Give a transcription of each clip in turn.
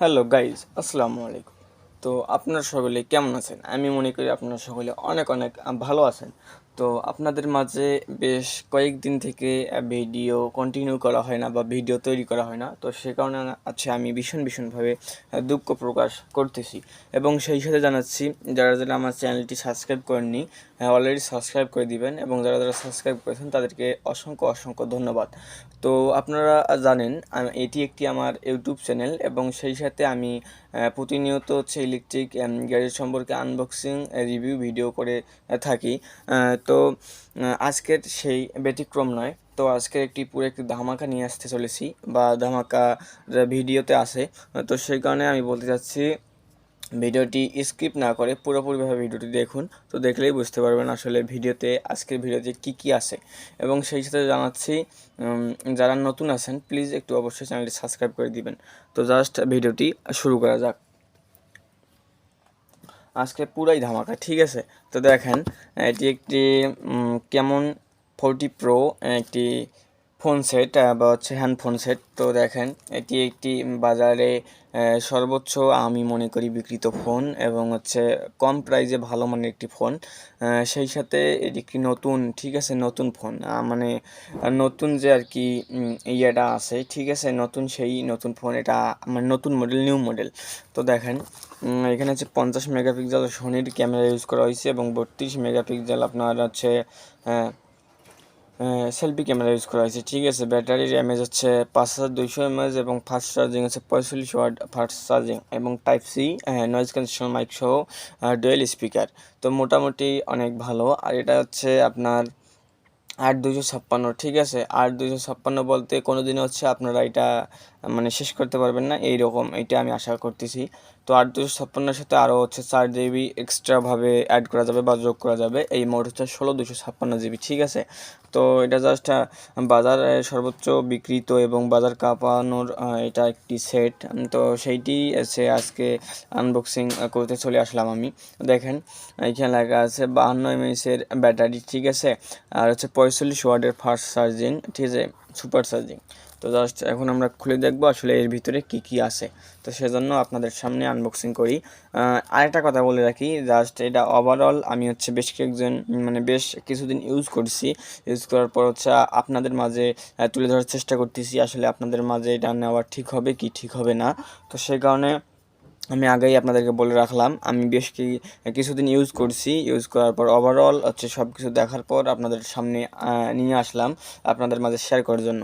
Hello guys আসসালামু আলাইকুম তো আপনারা সকলে কেমন আছেন? আমি মনে করি আপনারা সকলে অনেক অনেক ভালো আছেন। তো আপনাদের মাঝে বেশ কয়েকদিন থেকে ভিডিও কন্টিনিউ করা হয় না বা ভিডিও তৈরি করা হয় না। তো সে কারণে আছে আমি ভীষণ, ভীষণভাবে দুঃখ প্রকাশ করতেছি এবং সেই সাথে জানাচ্ছি, যারা যারা আমার চ্যানেলটি সাবস্ক্রাইব করেননি অলরেডি সাবস্ক্রাইব করে দিবেন এবং যারা যারা সাবস্ক্রাইব করেছেন তাদেরকে অসংখ্য অসংখ্য ধন্যবাদ। তো আপনারা জানেন এটি একটি আমার ইউটিউব চ্যানেল এবং সেই সাথে আমি প্রতিনিয়ত হচ্ছে ইলেকট্রিক গ্যারেজ সম্পর্কে আনবক্সিং রিভিউ ভিডিও করে থাকি। তো আজকের সেই ব্যতিক্রম নয়। তো আজকের একটি পুরো একটি ধামাকা নিয়ে আসতে চলেছি বা ধামাকা ভিডিওতে আসে তো সেই কারণে আমি বলতে চাচ্ছি, ভিডিওটি স্কিপ না করে পুরোপুরিভাবে ভিডিওটি দেখুন। তো দেখলেই বুঝতে পারবেন আসলে ভিডিওতে, আজকের ভিডিওতে কি কি আছে। এবং সেই সাথে জানাচ্ছি যারা নতুন আছেন, প্লিজ একটু অবশ্যই চ্যানেলটি সাবস্ক্রাইব করে দিবেন। তো জাস্ট ভিডিওটি শুরু করা যাক। আজকে পুরাই ধামাকা, ঠিক আছে? তো দেখেন, এটি একটি কেমন ফোরটি প্রো, একটি ফোন সেট বা হচ্ছে হ্যান্ডফোন সেট। তো দেখেন, এটি একটি বাজারে সর্বোচ্চ আমি মনে করি বিক্রিত ফোন এবং হচ্ছে কম প্রাইসে ভালো মানের একটি ফোন। সেই সাথে এটি একটি নতুন, ঠিক আছে, নতুন ফোন। মানে নতুন যে আর কি ইয়েটা আছে, ঠিক আছে, নতুন সেই নতুন ফোন, এটা মানে নতুন মডেল, নিউ মডেল। তো দেখেন এখানে হচ্ছে পঞ্চাশ মেগাপিক্সেল সোনির ক্যামেরা ইউজ করা হয়েছে এবং বত্রিশ মেগাপিক্সেল আপনার হচ্ছে সেলফি ক্যামেরা ইউজ করা হয়েছে। ঠিক আছে ব্যাটারির এমএজ হচ্ছে পাঁচ হাজার দুইশো এমএজ এবং ফাস্ট চার্জিং হচ্ছে পঁয়তাল্লিশ ওয়াট ফাস্ট চার্জিং এবং type C noise cancellation mic সহ ডুয়েল স্পিকার তো মোটামুটি অনেক ভালো। আর এটা হচ্ছে আপনার আট দুশো ছাপ্পান্ন, ঠিক আছে? আট দুশো ছাপ্পান্ন বলতে কোনো দিনও হচ্ছে আপনারা এটা মানে শেষ করতে পারবেন না। এই রকম এটা আমি আশা করতেছি। তো আট দুশো ছাপ্পান্নের সাথে আরও হচ্ছে চার জিবি এক্সট্রাভাবে অ্যাড করা যাবে বা যোগ করা যাবে। এই মোট হচ্ছে ষোলো দুশো ছাপ্পান্ন জিবি ঠিক আছে? তো এটা জাস্ট বাজারে সর্বোচ্চ বিক্রিত এবং বাজার কাঁপানোর এটা একটি সেট তো সেইটি সে আজকে আনবক্সিং করতে চলে আসলাম আমি। দেখেন, এখানে লেখা আছে বাহান্ন এমএসের ব্যাটারি, ঠিক আছে? আর হচ্ছে পঁয়তাল্লিশ ওয়ার্ডের ফার্স্ট চার্জিং ঠিক আছে? সুপার চার্জিং তো জাস্ট এখন আমরা খুলে দেখব আসলে এর ভিতরে কি কি আছে। তো সেজন্য আপনাদের সামনে আনবক্সিং করি। আরেকটা কথা বলে রাখি জাস্ট এটা ওভারঅল আমি হচ্ছে বেশ কয়েকজন মানে বেশ কিছুদিন ইউজ করছি। ইউজ করার পর হচ্ছে আপনাদের মাঝে তুলে ধরার চেষ্টা করতেছি আসলে আপনাদের মাঝে এটা নেওয়া ঠিক হবে কি ঠিক হবে না। তো সেই কারণে আমি আগেই আপনাদেরকে বলে রাখলাম, আমি বেশ কি, কিছুদিন ইউজ করছি। ইউজ করার পর ওভারঅল হচ্ছে সব কিছু দেখার পর আপনাদের সামনে নিয়ে আসলাম, আপনাদের মাঝে শেয়ার করার জন্য।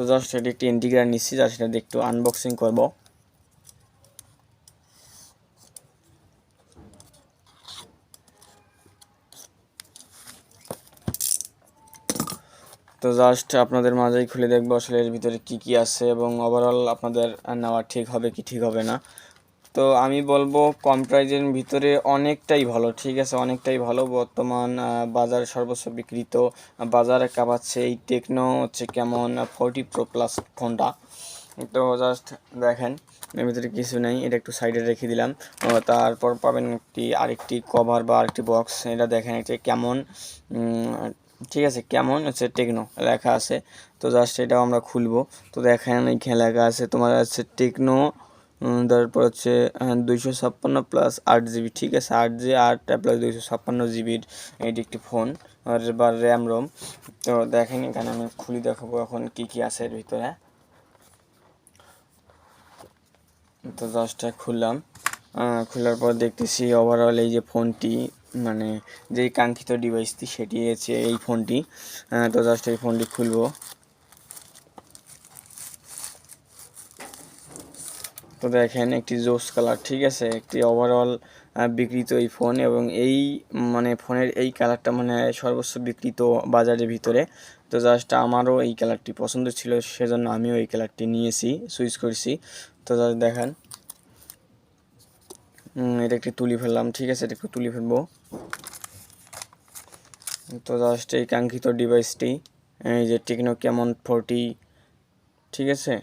তো জাস্ট এটি একটি ইন্টিগ্রার নিচ্ছি জাস্ট এটা একটু আনবক্সিং করব। তো জাস্ট আপনাদের মাঝেই খুলে দেখব আসলে এর ভিতরে কি কি আছে এবং ওভারঅল আপনাদের নেওয়া ঠিক হবে কি ঠিক হবে না। তো আমি বলব কম প্রাইজের ভিতরে অনেকটাই ভালো, ঠিক আছে? অনেকটাই ভালো। বর্তমান বাজারে সর্বোচ্চ বিক্রিত। বাজারে কাঁপাচ্ছে এই টেকনো, হচ্ছে কেমন ফোরটি প্রো প্লাস ফোনটা তো জাস্ট দেখেন, এর ভিতরে কিছু নেই, এটা একটু সাইডে রেখে দিলাম। তারপর পাবেন একটি, আরেকটি কভার বা আরেকটি বক্স। এটা দেখেন, এটা কেমন ঠিক আছে, কেমন হচ্ছে টেকনো লেখা আছে। তো জাস্ট এটাও আমরা খুলবো। তো দেখেন লেখা আছে, তোমার হচ্ছে টেকনো তারপর হচ্ছে দুইশো ছাপ্পান্ন প্লাস আট জিবি ঠিক আছে? আট জি আট প্লাস দুইশো ছাপ্পান্ন জিবির এটি একটি ফোন আর বা র্যাম রোম তো দেখেন, এখানে আমি খুলি দেখাবো এখন কি কি আছে এর ভিতরে। তো জাস্ট খুললাম। খোলার পর দেখতেছি ওভারঅল এই যে ফোনটি মানে যেই কাঙ্ক্ষিত ডিভাইসটি সেটি হচ্ছে এই ফোনটি তো জাস্ট এই ফোনটি খুলবো। তো দেখেন একটি জোস কালার, ঠিক আছে? একটি ওভারঅল বিক্রিত এই ফোন এবং এই মানে ফোনের এই কালারটা মানে সর্বোচ্চ বিক্রিত বাজারের ভিতরে। তো জাস্ট আমারও এই কালারটি পছন্দ ছিল, সেজন্য আমিও এই কালারটি নিয়েছি সুইচ করেছি। তো জাস্ট দেখেন। এটা একটু তুলি ফেললাম, ঠিক আছে? এটা একটু তুলি ফেলব। তো জাস্ট এই কাঙ্ক্ষিত ডিভাইসটি এই যে টেকনো কেমন ফোরটি ঠিক আছে?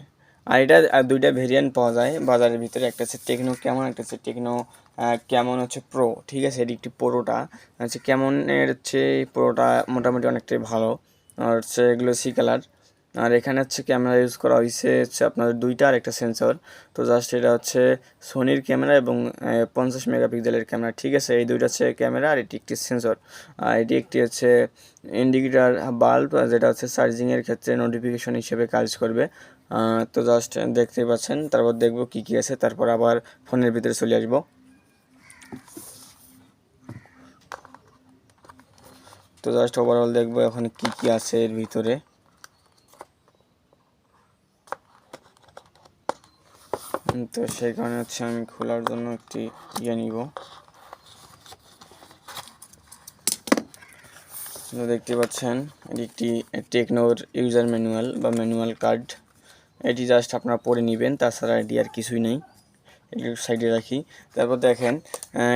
আর এটা দুইটা ভেরিয়েন্ট পাওয়া যায়। বাজারের ভিতরে একটা হচ্ছে টেকনো কেমন, একটা হচ্ছে টেকনো কেমন হচ্ছে প্রো ঠিক আছে? এটি একটি প্রোটা হচ্ছে কেমনের হচ্ছে প্রোটা মোটামুটি অনেকটাই ভালো। আর হচ্ছে এগুলো সি কালার আর এখানে হচ্ছে ক্যামেরা ইউজ করা হয়েছে হচ্ছে আপনাদের দুইটা আর একটা সেন্সর তো জাস্ট এটা হচ্ছে সোনির ক্যামেরা এবং পঞ্চাশ মেগাপিক্সেলের ক্যামেরা ঠিক আছে? এই দুইটা হচ্ছে ক্যামেরা আর এটি একটি সেন্সর আর এটি একটি হচ্ছে ইন্ডিকেটার বাল্ব যেটা হচ্ছে চার্জিংয়ের ক্ষেত্রে নোটিফিকেশন হিসেবে কাজ করবে। তো জাস্ট দেখতেই পাচ্ছেন, তারপর দেখব কী কী আছে, তারপর আবার ফোনের ভিতরে চলে আসব। তো জাস্ট ওভারঅল দেখব এখন কি কি আছে এর ভিতরে। তো সেই কারণে হচ্ছে আমি খোলার জন্য একটি ইয়ে নিব। দেখতে পাচ্ছেন, এটি একটি টেকনোর ইউজার ম্যানুয়াল বা ম্যানুয়াল কার্ড এটি জাস্ট আপনারা পরে নেবেন, তাছাড়া এটি আর কিছুই নেই। একটু সাইডে রাখি। তারপর দেখেন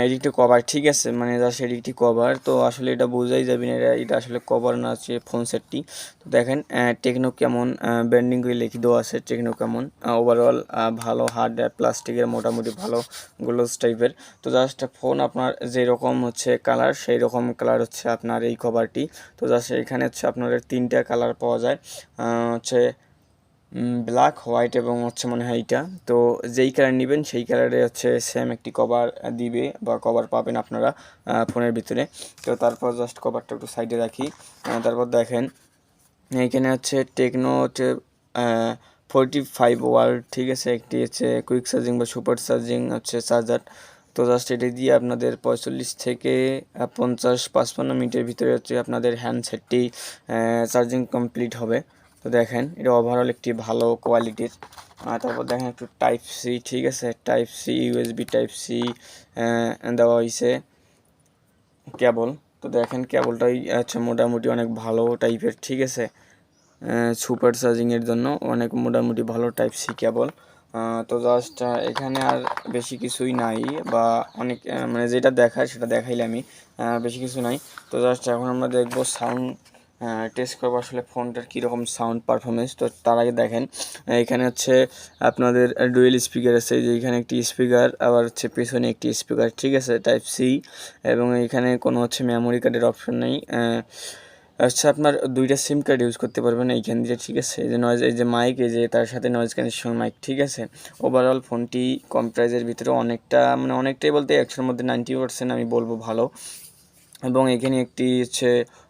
এটি একটি কভার ঠিক আছে? মানে জাস্ট এটি একটি কভার তো আসলে এটা বোঝাই যাবে না, এটা এটা আসলে কভার না আছে ফোন সেটটি তো দেখেন টেকনো কেমন ব্যান্ডিং করে লিখে দেওয়া আছে টেকনো কেমন। ওভারঅল ভালো হার্ড প্লাস্টিকের মোটামুটি ভালো গ্লোজ টাইপের তো জাস্ট ফোন আপনার যেরকম হচ্ছে কালার সেই রকম কালার হচ্ছে আপনার এই কভারটি তো জাস্ট এখানে হচ্ছে আপনাদের তিনটা কালার পাওয়া যায়। হচ্ছে ব্ল্যাক হোয়াইট এবং হচ্ছে মনে হয় এইটা। তো যেই কালার নেবেন, সেই কালারে হচ্ছে সেম একটি কভার দিবে বা কভার পাবেন আপনারা ফোনের ভিতরে। তো তারপর জাস্ট কভারটা একটু সাইডে রাখি। তারপর দেখেন, এইখানে হচ্ছে টেকনো হচ্ছে ফোরটি ফাইভ ওয়ার্ড ঠিক আছে? একটি হচ্ছে কুইক চার্জিং বা সুপার চার্জিং হচ্ছে চার্জার তো জাস্ট এটি দিয়ে আপনাদের পঁয়তাল্লিশ থেকে পঞ্চাশ, পাঁচপান্ন মিনিটের ভিতরে হচ্ছে আপনাদের হ্যান্ডসেটটি চার্জিং কমপ্লিট হবে। তো দেখেন, এটা ওভারঅল একটি ভালো কোয়ালিটির তারপর দেখেন একটু টাইপ সি ঠিক আছে? Type C USB type C দেওয়া হয়েছে কেবল তো দেখেন কেবলটাই হচ্ছে মোটামুটি অনেক ভালো টাইপের ঠিক আছে? সুপার চার্জিংয়ের জন্য অনেক মোটামুটি ভালো টাইপ সি কেবল তো জাস্ট এখানে আর বেশি কিছুই নাই বা অনেক মানে যেটা দেখায় সেটা দেখাইলে আমি বেশি কিছু নাই। তো জাস্ট এখন আমরা দেখব সাউন্ড টেস্ট করব আসলে ফোনটার কীরকম সাউন্ড পারফরমেন্স তো তার আগে দেখেন, এখানে হচ্ছে আপনাদের ডুয়েল স্পিকার আছে যে এখানে একটি স্পিকার আবার হচ্ছে পেছনে একটি স্পিকার ঠিক আছে? টাইপ সি এবং এখানে কোনো হচ্ছে মেমোরি কার্ডের অপশন নেই। আচ্ছা আপনার দুইটা সিম কার্ড ইউজ করতে পারবেন এইখান দিয়ে, ঠিক আছে? এই যে নয়েজ এই যে মাইক এই যে তার সাথে নয়েজ ক্যান্সেশন মাইক ঠিক আছে? ওভারঅল ফোনটি কম প্রাইজের ভিতরে অনেকটা মানে অনেকটাই বলতে একশোর মধ্যে নাইনটি পার্সেন্ট আমি বলব ভালো। এবং এখানে একটি হচ্ছে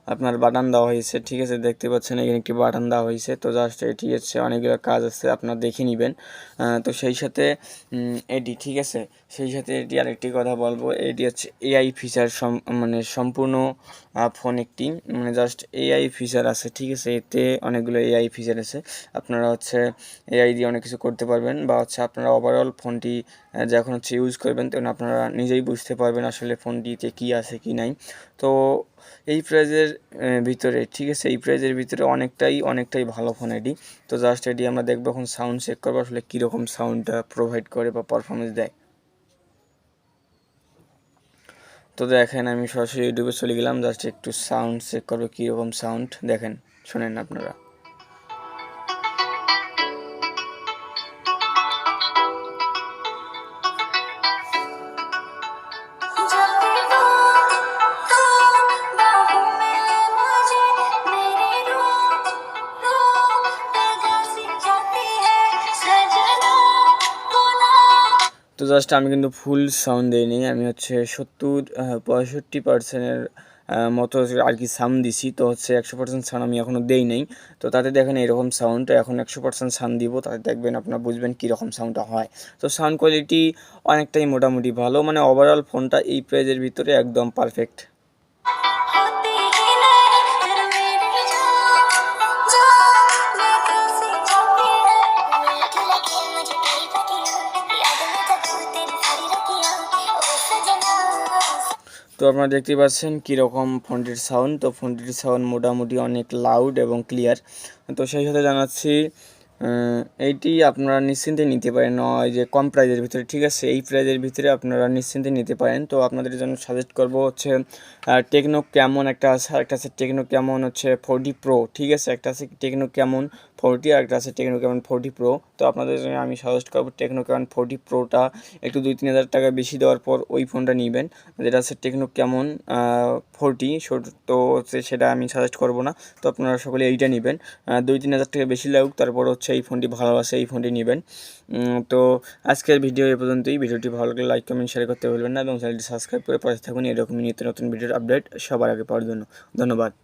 আপনার বাটন দেওয়া হয়েছে, ঠিক আছে? দেখতে পাচ্ছেন, এখানে একটি বাটন দেওয়া হয়েছে। তো জাস্ট এটি হচ্ছে অনেকগুলো কাজ আছে, আপনার দেখে নেবেন। তো সেই সাথে এটি, ঠিক আছে? সেই সাথে এটি আরেকটি কথা বলব। এটি হচ্ছে এআই ফিচার মানে সম্পূর্ণ ফোন একটি। মানে জাস্ট এআই ফিচার আছে, ঠিক আছে? এতে অনেকগুলো এআই ফিচার আছে। আপনারা হচ্ছে এআই দিয়ে অনেক কিছু করতে পারবেন বা হচ্ছে আপনারা ওভারঅল ফোনটি যখন হচ্ছে ইউজ করবেন, তখন আপনারা নিজেই বুঝতে পারবেন আসলে ফোনটিতে কী আছে, কি নাই। তো এই প্রাইজের ভিতরে, ঠিক আছে? এই প্রাইজের ভিতরে অনেকটাই অনেকটাই ভালো ফোন এটি। তো জাস্ট এটি আমরা দেখব এখন সাউন্ড চেক করব, আসলে কীরকম সাউন্ডটা প্রোভাইড করে বা পারফরমেন্স দেয়। তো দেখেন, আমি সরাসরি ইউটিউবে চলে গেলাম জাস্ট একটু সাউন্ড চেক করব কীরকম সাউন্ড দেখেন, শোনেন আপনারা। তো জাস্ট আমি কিন্তু ফুল সাউন্ড দিইনি, আমি হচ্ছে সত্তর পঁয়ষট্টি পার্সেন্টের মতো আর কি সাউন্ড দিছি, তো হচ্ছে একশো পার্সেন্ট সাউন্ড আমি এখনও দেই নাই। তো তাতে দেখেন এরকম সাউন্ড এখন একশো পার্সেন্ট সাউন্ড দিব, তাতে দেখবেন আপনারা বুঝবেন কীরকম সাউন্ডটা হয়। তো সাউন্ড কোয়ালিটি অনেকটাই মোটামুটি ভালো মানে ওভারঅল ফোনটা এই প্রাইজের ভিতরে একদম পারফেক্ট তো আপনারা দেখতে পাচ্ছেন কীরকম ফোনটির সাউন্ড তো ফোনটির সাউন্ড মোটামুটি অনেক লাউড এবং ক্লিয়ার তো সেই সাথে জানাচ্ছি এইটি আপনারা নিশ্চিন্তে নিতে পারেন। যে কম প্রাইজের ভিতরে, ঠিক আছে? এই প্রাইজের ভিতরে আপনারা নিশ্চিন্তে নিতে পারেন। তো আপনাদের জন্য সাজেস্ট করব হচ্ছে টেকনো কেমন একটা আছে? একটা আছে টেকনো কেমন হচ্ছে ফোরটি প্রো ঠিক আছে? একটা আছে টেকনো কেমন ফোরটি আর একটা আছে টেকনো ক্যামন ফোরটি প্রো তো আপনাদের জন্য আমি সাজেস্ট করব টেকনো ক্যামন ফোরটি প্রোটা একটু দুই তিন হাজার টাকা বেশি দেওয়ার পর ওই ফোনটা নেবেন। যেটা আছে টেকনো কেমন ফোরটি তো হচ্ছে সেটা আমি সাজেস্ট করব না। তো আপনারা সকলে এইটা নেবেন। দুই তিন হাজার টাকা বেশি লাগুক, তারপর হচ্ছে এই ফোনটি ভালো আছে, এই ফোনটি নেবেন। তো আজকের ভিডিও এ পর্যন্তই। ভিডিওটি ভালো লাগলে লাইক কমেন্ট শেয়ার করতে ভুলবেন না এবং চ্যানেলটি সাবস্ক্রাইব করে পাশে থাকুন। এরকমই নিত্য নতুন ভিডিওর আপডেট সবার আগে পাওয়ার জন্য। ধন্যবাদ।